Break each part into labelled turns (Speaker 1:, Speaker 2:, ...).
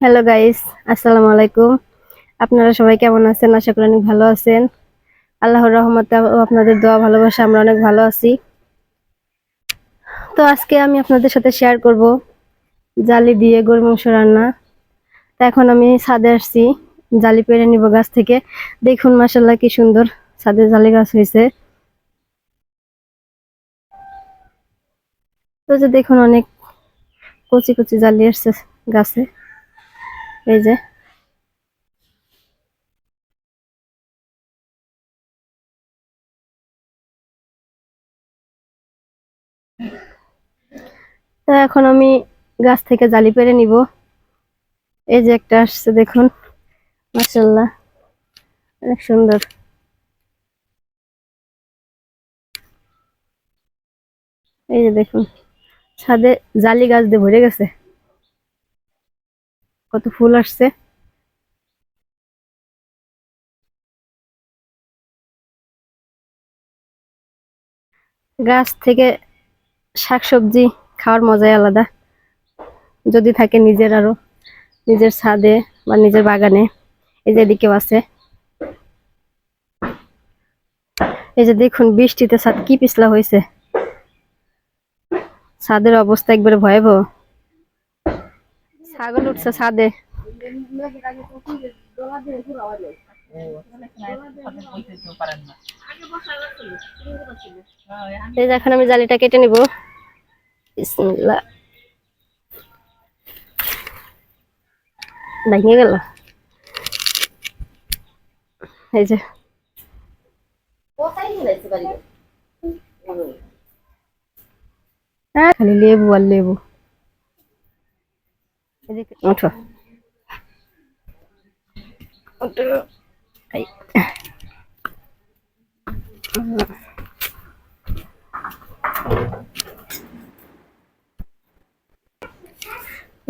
Speaker 1: Hello guys আসসালামু আলাইকুম আপনারা সবাই কেমন আছেন? আশা করি অনেক ভালো আছেন। আল্লাহর রহমতে আপনাদের দোয়া, ভালোবাসা আমরা অনেক ভালো আছি। তো আজকে আমি আপনাদের সাথে শেয়ার করব জালি দিয়ে গরু মাংস রান্না। তো এখন আমি ছাদে আসছি। জালি পেরে নিব গাছ থেকে। দেখুন মাসাল্লাহ কি সুন্দর ছাদে জালি গাছ হয়েছে। তো যে দেখুন, অনেক কচি কচি জালি আসছে গাছে। এই যে। এখন আমি গাছ থেকে জালি পেরে নিব। এই যে একটা আসছে, দেখুন। মাশাল্লাহ অনেক সুন্দর। এই যে দেখুন, ছাদে জালি গাছ দিয়ে ভরে গেছে। কত ফুল আসছে। গাছ থেকে শাকসবজি খাওয়ার মজাই আলাদা। যদি থাকে নিজের আরও, নিজের ছাদে বা নিজের বাগানে। এই যে এদিকেও আছে। এই যে দেখুন, বৃষ্টিতে ছাদ কি পিছলা হয়েছে। ছাদের অবস্থা একবারে ভয়াবহ। ছাগল উঠছে ছাদে। এই এখন আমি জালিটা কেটে নিব। বিসমিল্লাহ। ভেঙে গেল। এই যে। হ্যাঁ খালি লেবু আর লেবু। ওঠো।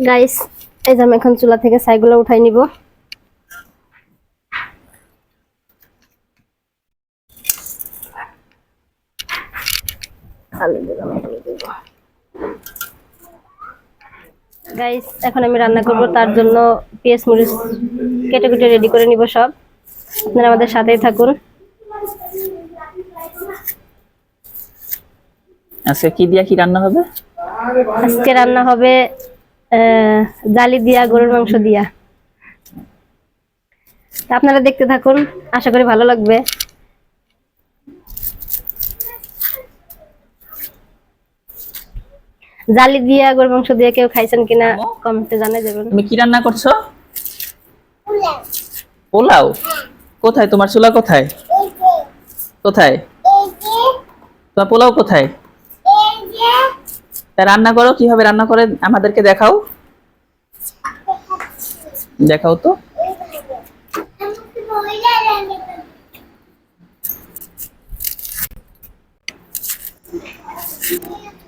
Speaker 1: গাইস এই। যে আমি এখন চুলা থেকে ছাইগুলো উঠাই নিব। গাইস এখন আমি রান্না করব তার জন্য পেঁয়াজ মরিচ কেটে কেটে রেডি করে নিব সব। আপনারা আমাদের সাথেই থাকুন।
Speaker 2: আজকে কি দিয়া কি রান্না হবে?
Speaker 1: আজকে রান্না হবে জালি দিয়া গরুর মাংস দিয়া। আপনারা দেখতে থাকুন আশা করি ভালো লাগবে। জালি দিয়া গরুর মাংস দিয়ে কেউ খাইছেন কিনা কমেন্টে জানাই দেবেন
Speaker 2: তুমি কি রান্না করছ? পোলাও? কোথায়? তোমার চুলা কোথায়? কোথায়? তোমার পোলাও কোথায়? তা রান্না করো কীভাবে রান্না করে আমাদেরকে দেখাও। দেখাও তো।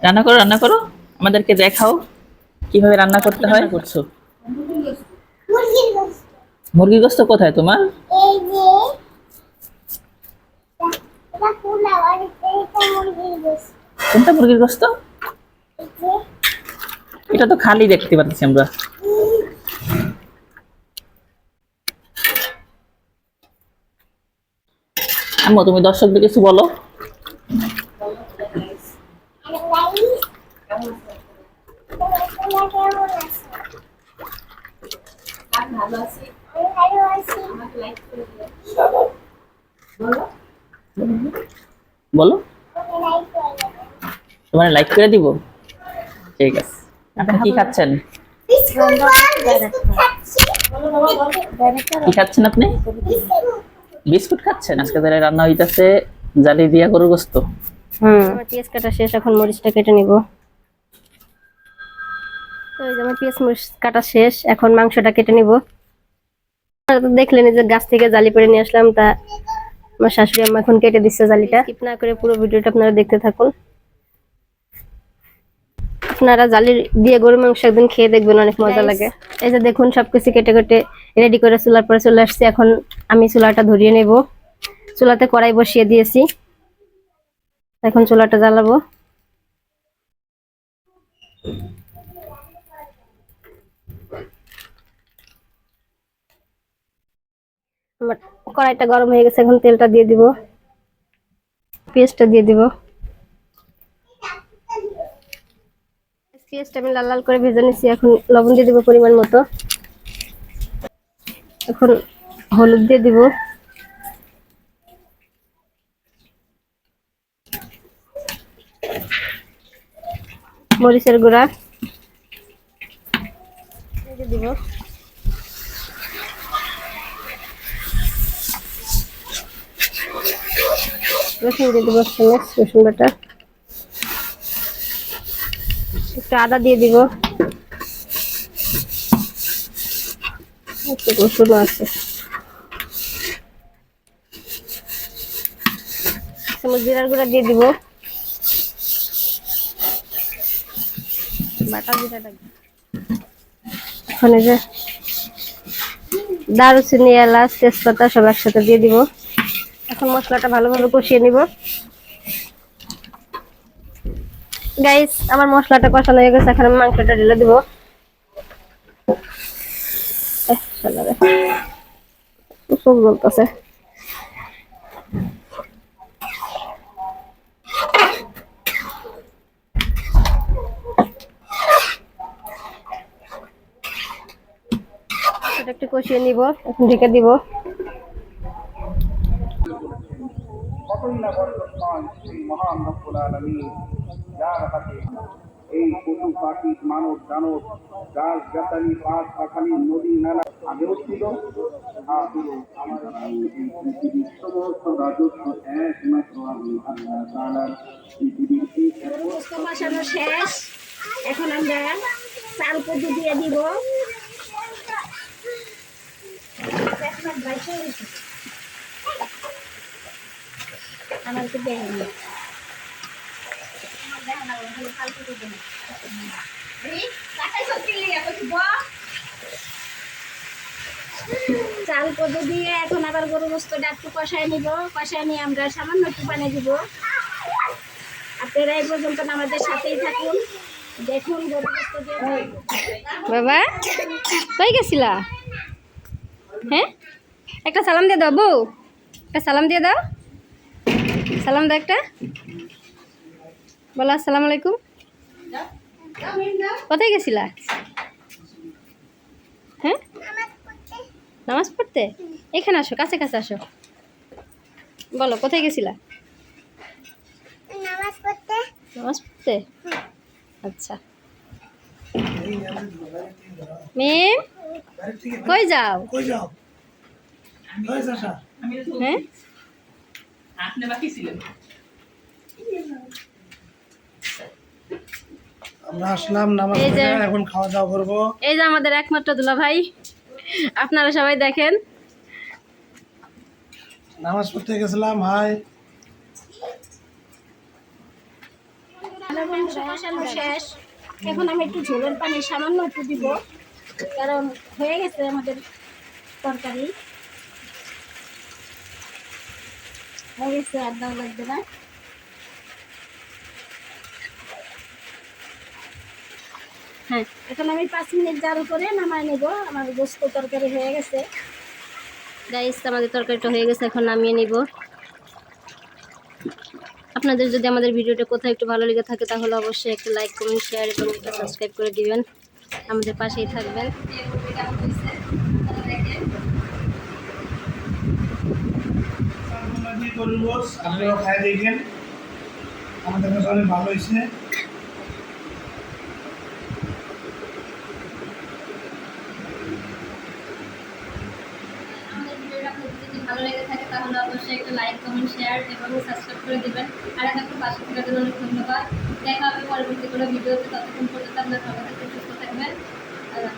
Speaker 2: রান্না করো রান্না করো। আমাদেরকে দেখাও কীভাবে রান্না করতে হয়। করছ? মুরগির গোস্ত কোথায় তোমার? কোনটা মুরগির গোস্ত? এটা তো খালি দেখতে পাচ্ছি আমরা। আম্মু তুমি দর্শকদের কিছু বলো।
Speaker 3: ভালো আছি আমি ভালো আছি
Speaker 2: বলো।
Speaker 3: লাইক
Speaker 2: তোমার লাইক করে
Speaker 3: করে
Speaker 2: দিব? ঠিক আছে। আপনি কি খাচ্ছেন? কি খাচ্ছেন আপনি? বিস্কুট খাচ্ছেন? আজকে তাহলে রান্না হইতাছে জালি দিয়া গরুর গোস্ত।
Speaker 1: হুম। পেঁয়াজ কাটা শেষ এখন মরিচটা কেটে নিব। তো এই যে আমার পেঁয়াজ মরিচ কাটা শেষ এখন মাংসটা কেটে নিব। দেখলেন যে গাছ থেকে জালি পেরে নিয়ে আসলাম তা আমার শাশুড়ি আম্মা এখন কেটে দিচ্ছে জালিটা। স্কিপ না করে পুরো ভিডিওটা আপনারা দেখতে থাকুন। আপনারা জালি দিয়ে গরু মাংস একদিন খেয়ে দেখবেন অনেক মজা লাগে। এই যে দেখুন সবকিছু কেটে কেটে রেডি করে চুলার পরে চলে আসছে। এখন আমি চুলাটা ধরিয়ে নেব। চুলাতে কড়াই বসিয়ে দিয়েছি। এখন চুলাটা জ্বালাবো। কড়াইটা গরম হয়ে গেছে, এখন তেলটা দিয়ে দিব। পেঁয়াজটা দিয়ে দিব। পেঁয়াজটা আমি লাল লাল করে ভেজে নিচ্ছি এখন লবণ দিয়ে দিব পরিমাণ মতো। এখন হলুদ দিয়ে দিব। মরিচের গুঁড়া। দিব। রসুন দিয়ে দিব রসুন বাটা একটু আদা দিয়ে দিব। একটু রসুন আছে। জিরার গুঁড়া দিয়ে দিব। বাটা ওখানে যে দারুচিনি, এলাচ, তেজপাতা সব একসাথে দিয়ে দিব। এখন মশলাটা ভালোভাবে কষিয়ে নিব। গাইস আমার মশলাটা কষানো হয়ে গেছে, এখন আমি মাংসটা ঢেলে দিব। এটা একটু কষিয়ে নিব এখন ঢেকে দিব।
Speaker 4: কতই না বরকতময় সেই মহান রব্বুল আলামিন। যার হাতে এই পশু পাখি, মানব দানব, গাছ গাছালি পাঁচ পাখালি, নদী নালা আগেও ছিল সমস্ত একমাত্র
Speaker 5: শেষ। এখন আমরা চাল কচু দিয়ে দিব। দেখেন চাল কদু দিয়ে এখন আবার গরু গোস্তটা একটু কষায় নিব। কষায় নিয়ে আমরা সামান্য একটু পানি দিব। আপনারা এই পর্যন্ত আমাদের সাথেই থাকুন। দেখুন গরু দিয়ে
Speaker 1: বাবা, কই গেছিলা? হ্যাঁ? একটা সালাম দিয়ে দাও বউ। একটা সালাম দিয়ে দাও। সালাম দা একটা। বলো আসসালামু আলাইকুম। কোথায় গেছিলা? হ্যাঁ? নামাজ পড়তে? এখানে আসো কাছে কাছে আসো। বলো কোথায় গেছিলা?
Speaker 3: নামাজ পড়তে।
Speaker 1: নামাজ পড়তে? আচ্ছা। মেয়ে কই যাও? হ্যাঁ?
Speaker 2: আপনি বাকি ছিলেন।
Speaker 6: আমরা আসলাম নামাজ
Speaker 1: এই যে-
Speaker 6: পড়ে এখন খাওয়া দাওয়া করব।
Speaker 1: এই যে আমাদের একমাত্র দুলা ভাই আপনারা সবাই দেখেন।
Speaker 6: নামাজ পড়তে গেছিলাম হাই।
Speaker 5: শেষ। এখন আমি একটু ঝোলের পানি সামান্য একটু দিব কারণ হয়ে গেছে আমাদের তরকারি। হয়ে, এখন আমি পাঁচ মিনিট জাল করে নামায় নেব। আমার গোস্ত তরকারি হয়ে গেছে।
Speaker 1: গাইস আমাদের তরকারিটা হয়ে গেছে, এখন নামিয়ে নিব। আপনাদের যদি আমাদের ভিডিওটা কোথাও একটু ভালো লেগে থাকে, তাহলে অবশ্যই একটা লাইক কমেন্ট শেয়ার এবং সাবস্ক্রাইব করে দিবেন। আমাদের পাশেই থাকবেন।
Speaker 6: আপনিও খাই দেখেন। আমাদের কাছে অনেক ভালো হয়েছে।
Speaker 1: লেগে থাকে, তাহলে অবশ্যই একটা লাইক কমেন্ট শেয়ার এবং করে দিবেন। আর এখন জন্য ধন্যবাদ। দেখা হবে পরবর্তী কোনো ভিডিওতে। ততক্ষণ পর্যন্ত আপনার ভালো থাকবেন, সুস্থ থাকবেন। আল্লাহ